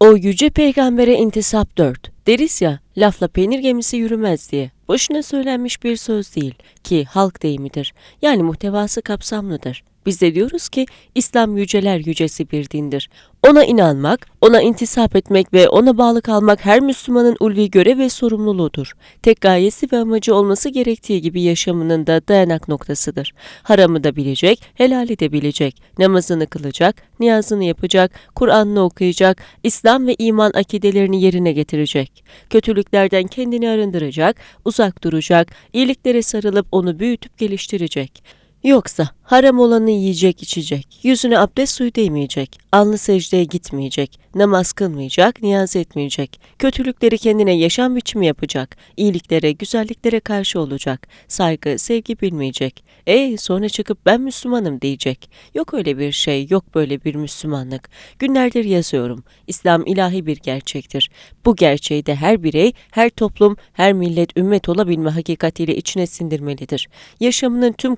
O yüce peygambere intisap 4. Deriz ya, lafla peynir gemisi yürümez diye. Boşuna söylenmiş bir söz değil ki halk deyimidir. Yani muhtevası kapsamlıdır. Biz de diyoruz ki İslam yüceler yücesi bir dindir. Ona inanmak, ona intisap etmek ve ona bağlı kalmak her Müslümanın ulvi görev ve sorumluluğudur. Tek gayesi ve amacı olması gerektiği gibi yaşamının da dayanak noktasıdır. Haramı da bilecek, helali de bilecek. Namazını kılacak, niyazını yapacak, Kur'an'ını okuyacak, İslam ve iman akidelerini yerine getirecek. Kötülüklerden kendini arındıracak, uzak duracak, iyiliklere sarılıp onu büyütüp geliştirecek. Yoksa haram olanı yiyecek içecek, yüzüne abdest suyu değmeyecek, alnı secdeye gitmeyecek, namaz kılmayacak, niyaz etmeyecek, kötülükleri kendine yaşam biçimi yapacak, iyiliklere, güzelliklere karşı olacak, saygı, sevgi bilmeyecek. E sonra çıkıp ben Müslümanım diyecek. Yok öyle bir şey, yok böyle bir Müslümanlık. Günlerdir yazıyorum. İslam ilahi bir gerçektir. Bu gerçeği de her birey, her toplum, her millet ümmet olabilme hakikatiyle içine sindirmelidir. Yaşamının tüm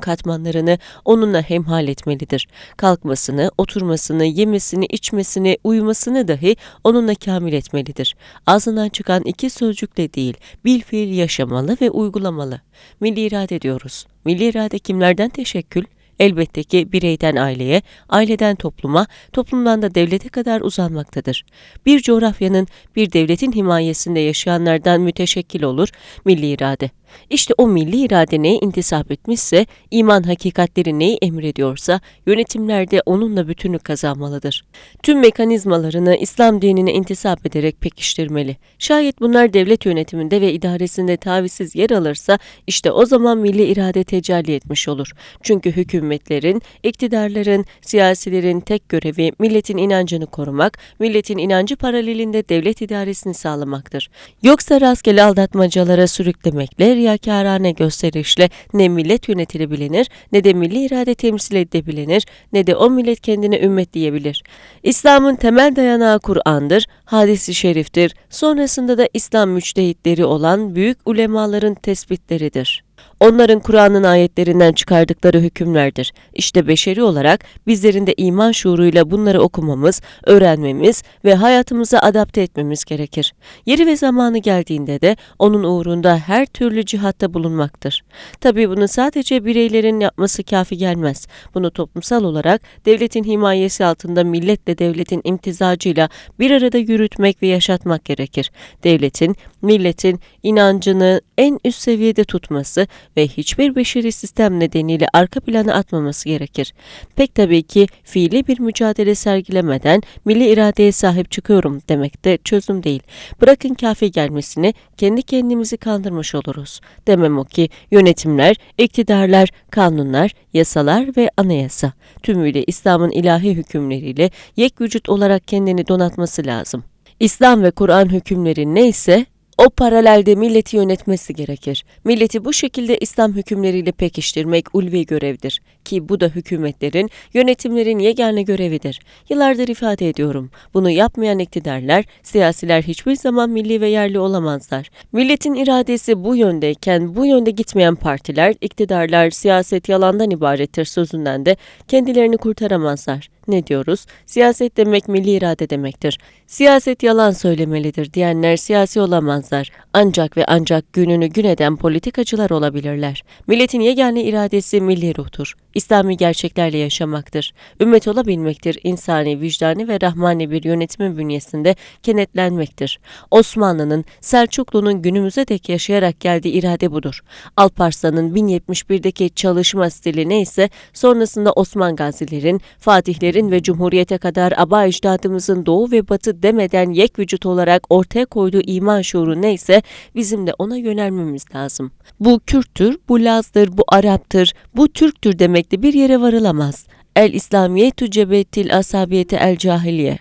katmanlarını onunla hemhal etmelidir. Kalkmasını, oturmasını, yemesini, içmesini, uyumasını dahi onunla kamil etmelidir. Ağzından çıkan iki sözcükle değil, bil fiil yaşamalı ve uygulamalı. Milli irade diyoruz. Milli irade kimlerden teşekkül? Elbette ki bireyden aileye, aileden topluma, toplumdan da devlete kadar uzanmaktadır. Bir coğrafyanın bir devletin himayesinde yaşayanlardan müteşekkil olur milli irade. İşte o milli irade neye intisap etmişse, iman hakikatleri neyi emrediyorsa, yönetimlerde onunla bütünlük kazanmalıdır. Tüm mekanizmalarını İslam dinine intisap ederek pekiştirmeli. Şayet bunlar devlet yönetiminde ve idaresinde tavizsiz yer alırsa, işte o zaman milli irade tecelli etmiş olur. Çünkü hükümetlerin, iktidarların, siyasilerin tek görevi milletin inancını korumak, milletin inancı paralelinde devlet idaresini sağlamaktır. Yoksa rastgele aldatmacalara sürüklemekle, riyakarane gösterişle ne millet yönetilebilir ne de milli irade temsil edebilir ne de o millet kendine ümmet diyebilir. İslam'ın temel dayanağı Kur'an'dır, hadisi şeriftir, sonrasında da İslam müçtehitleri olan büyük ulemaların tespitleridir. Onların Kur'an'ın ayetlerinden çıkardıkları hükümlerdir. İşte beşeri olarak bizlerin de iman şuuruyla bunları okumamız, öğrenmemiz ve hayatımıza adapte etmemiz gerekir. Yeri ve zamanı geldiğinde de onun uğrunda her türlü cihatta bulunmaktır. Tabii bunu sadece bireylerin yapması kafi gelmez. Bunu toplumsal olarak devletin himayesi altında milletle devletin imtizacıyla bir arada yürütmek ve yaşatmak gerekir. Devletin, milletin inancını en üst seviyede tutması ve hiçbir beşeri sistem nedeniyle arka plana atmaması gerekir. Pek tabii ki fiili bir mücadele sergilemeden milli iradeye sahip çıkıyorum demek de çözüm değil. Bırakın kafi gelmesini kendi kendimizi kandırmış oluruz. Demem o ki yönetimler, iktidarlar, kanunlar, yasalar ve anayasa tümüyle İslam'ın ilahi hükümleriyle yek vücut olarak kendini donatması lazım. İslam ve Kur'an hükümleri neyse o paralelde milleti yönetmesi gerekir. Milleti bu şekilde İslam hükümleriyle pekiştirmek ulvi görevdir. Ki bu da hükümetlerin, yönetimlerin yegane görevidir. Yıllardır ifade ediyorum. Bunu yapmayan iktidarlar, siyasiler hiçbir zaman milli ve yerli olamazlar. Milletin iradesi bu yöndeyken bu yönde gitmeyen partiler, iktidarlar, siyaset yalandan ibarettir sözünden de kendilerini kurtaramazlar. Ne diyoruz? Siyaset demek milli irade demektir. Siyaset yalan söylemelidir diyenler siyasi olamazlar. Ancak ve ancak gününü gün eden politikacılar olabilirler. Milletin yegane iradesi milli ruhtur. İslami gerçeklerle yaşamaktır. Ümmet olabilmektir. insani, vicdani ve rahmani bir yönetimin bünyesinde kenetlenmektir. Osmanlı'nın, Selçuklu'nun günümüze dek yaşayarak geldiği irade budur. Alparslan'ın 1071'deki çalışma stili neyse, sonrasında Osman Gazilerin, Fatihlerin ve Cumhuriyete kadar aba ecdadımızın doğu ve batı demeden yek vücut olarak ortaya koyduğu iman şuuru neyse, bizim de ona yönelmemiz lazım. Bu Kürttür, bu Laz'dır, bu Arap'tır, bu Türktür demekle bir yere varılamaz. El İslamiyetu cebetil asabiyete el cahiliye.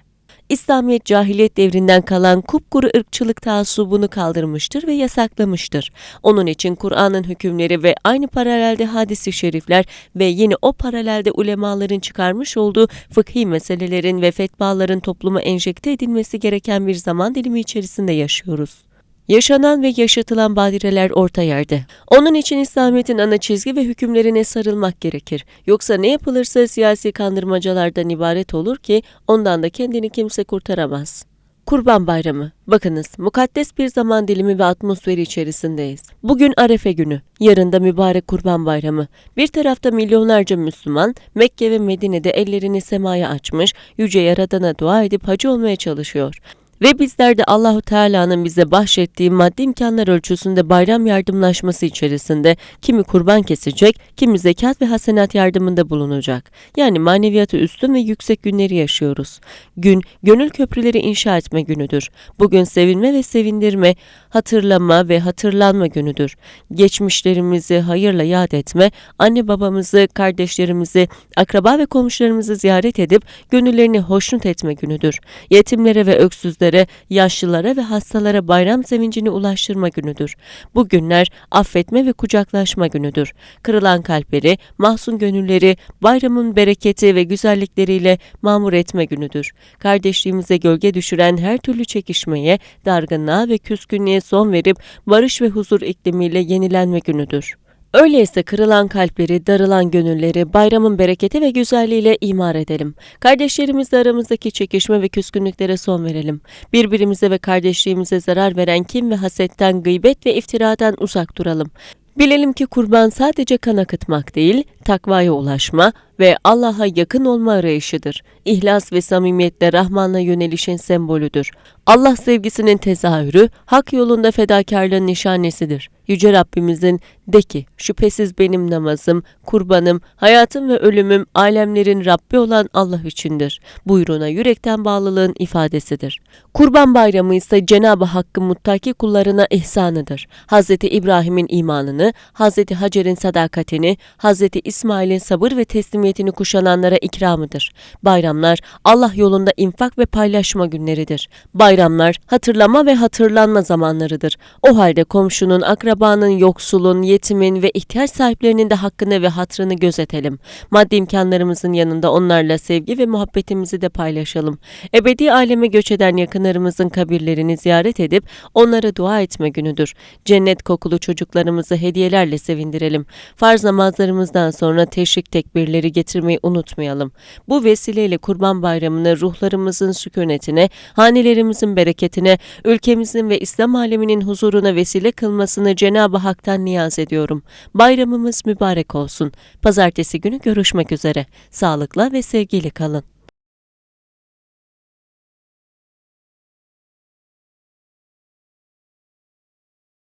İslamiyet cahiliyet devrinden kalan kupkuru ırkçılık taassubunu kaldırmıştır ve yasaklamıştır. Onun için Kur'an'ın hükümleri ve aynı paralelde hadisi şerifler ve yine o paralelde ulemaların çıkarmış olduğu fıkhi meselelerin ve fetvaların topluma enjekte edilmesi gereken bir zaman dilimi içerisinde yaşıyoruz. Yaşanan ve yaşatılan badireler orta yerde. Onun için İslamiyet'in ana çizgi ve hükümlerine sarılmak gerekir. Yoksa ne yapılırsa siyasi kandırmacalardan ibaret olur ki ondan da kendini kimse kurtaramaz. Kurban Bayramı. Bakınız, mukaddes bir zaman dilimi ve atmosferi içerisindeyiz. Bugün Arefe günü, yarın da mübarek Kurban Bayramı. Bir tarafta milyonlarca Müslüman Mekke ve Medine'de ellerini semaya açmış, yüce Yaradan'a dua edip hacı olmaya çalışıyor. Ve bizler de Allahu Teala'nın bize bahşettiği maddi imkanlar ölçüsünde bayram yardımlaşması içerisinde kimi kurban kesecek, kimi zekat ve hasenat yardımında bulunacak. Yani maneviyatı üstün ve yüksek günleri yaşıyoruz. Gün, gönül köprüleri inşa etme günüdür. Bugün sevinme ve sevindirme, hatırlama ve hatırlanma günüdür. Geçmişlerimizi hayırla yad etme, anne babamızı, kardeşlerimizi, akraba ve komşularımızı ziyaret edip gönüllerini hoşnut etme günüdür. Yetimlere ve öksüzlere, yaşlılara ve hastalara bayram sevincini ulaştırma günüdür. Bu günler affetme ve kucaklaşma günüdür. Kırılan kalpleri, mahzun gönülleri bayramın bereketi ve güzellikleriyle mamur etme günüdür. Kardeşliğimize gölge düşüren her türlü çekişmeye, dargınlığa ve küskünlüğe son verip barış ve huzur iklimiyle yenilenme günüdür. Öyleyse kırılan kalpleri, darılan gönülleri bayramın bereketi ve güzelliğiyle imar edelim. Kardeşlerimizle aramızdaki çekişme ve küskünlüklere son verelim. Birbirimize ve kardeşliğimize zarar veren kim ve hasetten, gıybet ve iftiradan uzak duralım. Bilelim ki kurban sadece kan akıtmak değil, takvaya ulaşma ve Allah'a yakın olma arayışıdır. İhlas ve samimiyetle Rahman'a yönelişin sembolüdür. Allah sevgisinin tezahürü, hak yolunda fedakarlığın nişanesidir. Yüce Rabbimizin de ki şüphesiz benim namazım, kurbanım, hayatım ve ölümüm alemlerin Rabbi olan Allah içindir. Buyruğuna yürekten bağlılığın ifadesidir. Kurban bayramı ise Cenab-ı Hakk'ın muttaki kullarına ihsanıdır. Hz. İbrahim'in imanını, Hz. Hacer'in sadakatini, Hz. İsmail'in sabır ve teslimiyetini kuşananlara ikramıdır. Bayramlar Allah yolunda infak ve paylaşma günleridir. Bayramlar hatırlama ve hatırlanma zamanlarıdır. O halde komşunun, akrabanın, yoksulun, yetimin ve ihtiyaç sahiplerinin de hakkını ve hatrını gözetelim. Maddi imkanlarımızın yanında onlarla sevgi ve muhabbetimizi de paylaşalım. Ebedi aleme göç eden yakınlarımızın kabirlerini ziyaret edip onlara dua etme günüdür. Cennet kokulu çocuklarımızı hediyelerle sevindirelim. Farz namazlarımızdan sonra teşrik tekbirleri getirmeyi unutmayalım. Bu vesileyle Kurban Bayramı'nı ruhlarımızın sükunetine, hanelerimizin bereketine, ülkemizin ve İslam aleminin huzuruna vesile kılmasını Cenab-ı Hak'tan niyaz ediyorum. Bayramımız mübarek olsun. Pazartesi günü görüşmek üzere. Sağlıkla ve sevgiyle kalın.